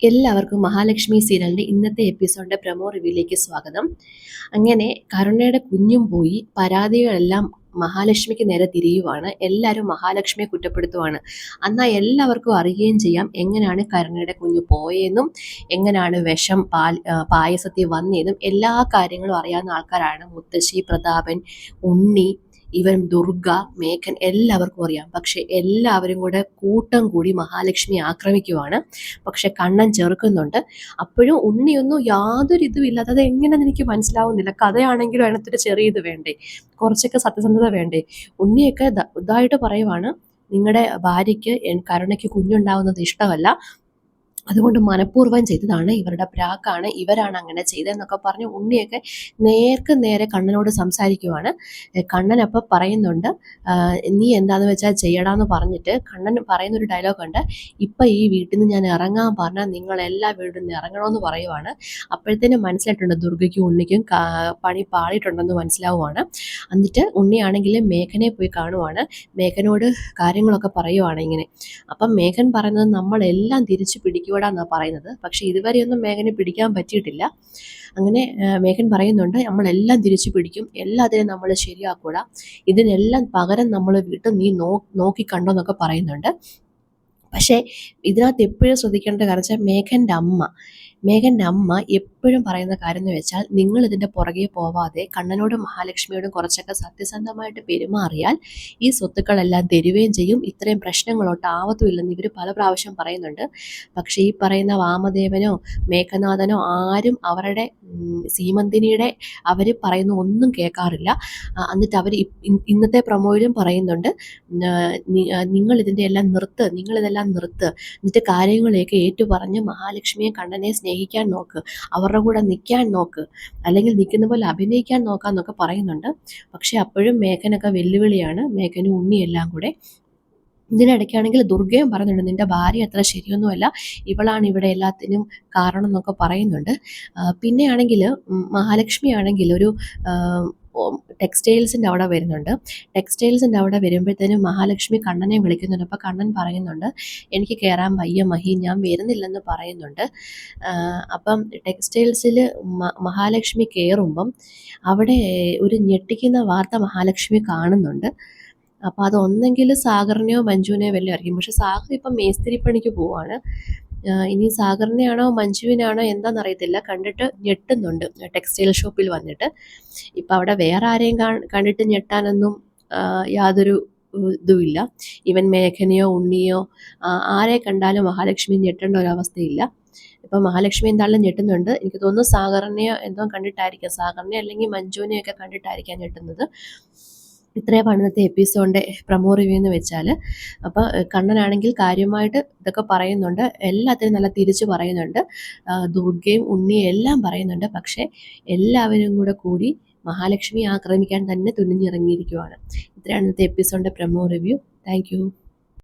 എല്ലാവർക്കും മഹാലക്ഷ്മി സീരിയലിന്റെ ഇന്നത്തെ എപ്പിസോഡിന്റെ പ്രമോ റിവ്യൂയിലേക്ക് സ്വാഗതം. അങ്ങനെ കരുണയുടെ കുഞ്ഞും പോയി പരാതികളെല്ലാം മഹാലക്ഷ്മിക്ക് നേരെ തിരിയുവാണ്. എല്ലാവരും മഹാലക്ഷ്മിയെ കുറ്റപ്പെടുത്തുവാണ്. എന്നാൽ എല്ലാവർക്കും അറിയുകയും ചെയ്യാം എങ്ങനെയാണ് കരുണയുടെ കുഞ്ഞ് പോയെന്നും എങ്ങനെയാണ് വിഷം പാൽ പായസത്തിൽ വന്നതെന്നും എല്ലാ കാര്യങ്ങളും അറിയാവുന്ന ആൾക്കാരാണ്. മുത്തശ്ശി പ്രതാപൻ ഉണ്ണി ഇവൻ ദുർഗ മേഘൻ എല്ലാവർക്കും അറിയാം. പക്ഷെ എല്ലാവരും കൂടെ കൂട്ടം കൂടി മഹാലക്ഷ്മി ആക്രമിക്കുവാണ്. പക്ഷെ കണ്ണൻ ചെറുക്കുന്നുണ്ട്. അപ്പോഴും ഉണ്ണിയൊന്നും യാതൊരു ഇതും ഇല്ലാതെ അത് എങ്ങനെയെന്ന് എനിക്ക് മനസ്സിലാവുന്നില്ല. കഥയാണെങ്കിലും അതിനകത്തൊരു ചെറിയ ഇത് വേണ്ടേ? കുറച്ചൊക്കെ സത്യസന്ധത വേണ്ടേ? ഉണ്ണിയൊക്കെ ഇതായിട്ട് പറയുവാണ് നിങ്ങളുടെ ഭാര്യയ്ക്ക് കരുണയ്ക്ക് കുഞ്ഞുണ്ടാവുന്നത് ഇഷ്ടമല്ല. അതുകൊണ്ട് മനഃപൂർവം ചെയ്തതാണ് ഇവരുടെ പ്രാക്കാണ് ഇവരാണ് അങ്ങനെ ചെയ്തതെന്നൊക്കെ പറഞ്ഞ് ഉണ്ണിയൊക്കെ നേർക്ക് നേരെ കണ്ണനോട് സംസാരിക്കുവാണ്. കണ്ണൻ അപ്പം പറയുന്നുണ്ട് നീ എന്താന്ന് വെച്ചാൽ ചെയ്യടാന്ന് പറഞ്ഞിട്ട് കണ്ണൻ പറയുന്നൊരു ഡയലോഗ് ഉണ്ട്. ഇപ്പം ഈ വീട്ടിൽ നിന്ന് ഞാൻ ഇറങ്ങാൻ പറഞ്ഞാൽ നിങ്ങൾ എല്ലാ വീട്ടിൽ നിന്ന് ഇറങ്ങണമെന്ന് പറയുവാണ്. അപ്പോഴത്തേനും മനസ്സിലായിട്ടുണ്ട് ദുർഗയ്ക്കും ഉണ്ണിക്കും പണി പാളിയിട്ടുണ്ടെന്ന് മനസ്സിലാവുകയാണ് എന്നിട്ട് ഉണ്ണിയാണെങ്കിൽ മേഘനെ പോയി കാണുവാണ്. മേഘനോട് കാര്യങ്ങളൊക്കെ പറയുവാണ് ഇങ്ങനെ. അപ്പം മേഘൻ പറയുന്നത് നമ്മളെല്ലാം തിരിച്ചു പിടിക്കും പിടികൂടാന്നാണ് പറയുന്നത്. പക്ഷേ ഇതുവരെയൊന്നും മേഘനെ പിടിക്കാൻ പറ്റിയിട്ടില്ല. അങ്ങനെ മേഘൻ പറയുന്നുണ്ട് നമ്മളെല്ലാം തിരിച്ചു പിടിക്കും. എല്ലാത്തിനും നമ്മൾ ശരിയാക്കൂടാ. ഇതിനെല്ലാം പകരം നമ്മൾ വീട്ടിൽ നീ നോ നോക്കി കണ്ടോന്നൊക്കെ പറയുന്നുണ്ട്. പക്ഷേ ഇതിനകത്ത് എപ്പോഴും ശ്രദ്ധിക്കേണ്ട കാരണം വെച്ചാൽ മേഘന്റെ അമ്മ. മേഘന്റെ അമ്മ എപ്പോഴും പറയുന്ന കാര്യം എന്ന് വെച്ചാൽ നിങ്ങൾ ഇതിന്റെ പുറകെ പോവാതെ കണ്ണനോടും മഹാലക്ഷ്മിയോടും കുറച്ചൊക്കെ സത്യസന്ധമായിട്ട് പെരുമാറിയാൽ ഈ സ്വത്തുക്കളെല്ലാം തരുകയും ചെയ്യും. ഇത്രയും പ്രശ്നങ്ങളോട്ട് ആവത്തുമില്ലെന്ന് ഇവർ പല പ്രാവശ്യം പറയുന്നുണ്ട്. പക്ഷേ ഈ പറയുന്ന വാമദേവനോ മേഘനാഥനോ ആരും അവരുടെ സീമന്തിനിയുടെ അവർ പറയുന്ന ഒന്നും കേൾക്കാറില്ല. എന്നിട്ട് അവർ ഇന്നത്തെ പ്രൊമോയിലും പറയുന്നുണ്ട് നിങ്ങൾ ഇതിന്റെ എല്ലാം നിർത്ത് നിങ്ങളിതെല്ലാം നിർത്ത്. എന്നിട്ട് കാര്യങ്ങളെയൊക്കെ ഏറ്റുപറഞ്ഞ് മഹാലക്ഷ്മിയെ കണ്ണനെ സ്നേഹിക്കാൻ നോക്ക്. അവരുടെ കൂടെ നിൽക്കാൻ നോക്ക്. അല്ലെങ്കിൽ നിൽക്കുന്ന പോലെ അഭിനയിക്കാൻ നോക്കാന്നൊക്കെ പറയുന്നുണ്ട്. പക്ഷേ അപ്പോഴും മേഘനൊക്കെ വെല്ലുവിളിയാണ്. മേഘനും ഉണ്ണിയെല്ലാം കൂടെ. ഇതിനിടയ്ക്കാണെങ്കിൽ ദുർഗയും പറയുന്നുണ്ട് നിന്റെ ഭാര്യ അത്ര ശരിയൊന്നുമല്ല. ഇവളാണ് ഇവിടെ എല്ലാത്തിനും കാരണം എന്നൊക്കെ പറയുന്നുണ്ട്. പിന്നെയാണെങ്കിൽ മഹാലക്ഷ്മി ആണെങ്കിൽ ഒരു ടെക്സ്റ്റൈൽസിന്റെ അവിടെ വരുന്നുണ്ട്. ടെക്സ്റ്റൈൽസിന്റെ അവിടെ വരുമ്പോഴത്തേനും മഹാലക്ഷ്മി കണ്ണനെ വിളിക്കുന്നുണ്ട്. അപ്പോൾ കണ്ണൻ പറയുന്നുണ്ട് എനിക്ക് കയറാൻ വയ്യ മഹി ഞാൻ വരുന്നില്ലെന്ന് പറയുന്നുണ്ട്. അപ്പം ടെക്സ്റ്റൈൽസിൽ മഹാലക്ഷ്മി കയറുമ്പം അവിടെ ഒരു ഞെട്ടിക്കുന്ന വാർത്ത മഹാലക്ഷ്മി കാണുന്നുണ്ട്. അപ്പോൾ അത് ഒന്നെങ്കിൽ സാഗറിനെയോ മഞ്ജുവിനെയോ വല്ലതും ആയിരിക്കും. പക്ഷെ സാഗർ ഇപ്പം മേസ്തിരി പണിക്ക് പോവാണ്. ഇനി സാഗറിനെയാണോ മഞ്ജുവിനാണോ എന്താണെന്നറിയത്തില്ല കണ്ടിട്ട് ഞെട്ടുന്നുണ്ട്. ടെക്സ്റ്റൈൽ ഷോപ്പിൽ വന്നിട്ട്. ഇപ്പം അവിടെ വേറെ ആരെയും കണ്ടിട്ട് ഞെട്ടാനൊന്നും യാതൊരു ഇതുമില്ല. ഇവൻ മേഘനയോ ഉണ്ണിയോ ആരെ കണ്ടാലും മഹാലക്ഷ്മി ഞെട്ടേണ്ട ഒരവസ്ഥയില്ല. ഇപ്പം മഹാലക്ഷ്മി എന്തായാലും ഞെട്ടുന്നുണ്ട്. എനിക്ക് തോന്നുന്നു സാഗറിനെയോ എന്തോ കണ്ടിട്ടായിരിക്കാം. സാഗറിനെ അല്ലെങ്കിൽ മഞ്ജുവിനെയൊക്കെ കണ്ടിട്ടായിരിക്കാം ഞെട്ടുന്നത്. ഇത്രയാണ് ഇന്നത്തെ എപ്പിസോഡിന്റെ പ്രമോ റിവ്യൂ എന്ന് വെച്ചാൽ അപ്പോൾ കണ്ണനാണെങ്കിൽ കാര്യമായിട്ട് ഇതൊക്കെ പറയുന്നുണ്ട്. എല്ലാത്തിനും നല്ല തിരിച്ചു പറയുന്നുണ്ട്. ദുർഗയും ഉണ്ണിയും എല്ലാം പറയുന്നുണ്ട്. പക്ഷേ എല്ലാവരും കൂടെ കൂടി മഹാലക്ഷ്മി ആക്രമിക്കാൻ തന്നെ തുനിഞ്ഞിറങ്ങിയിരിക്കുവാണ്. ഇത്രയാണ് ഇന്നത്തെ എപ്പിസോഡിന്റെ പ്രമോ റിവ്യൂ താങ്ക്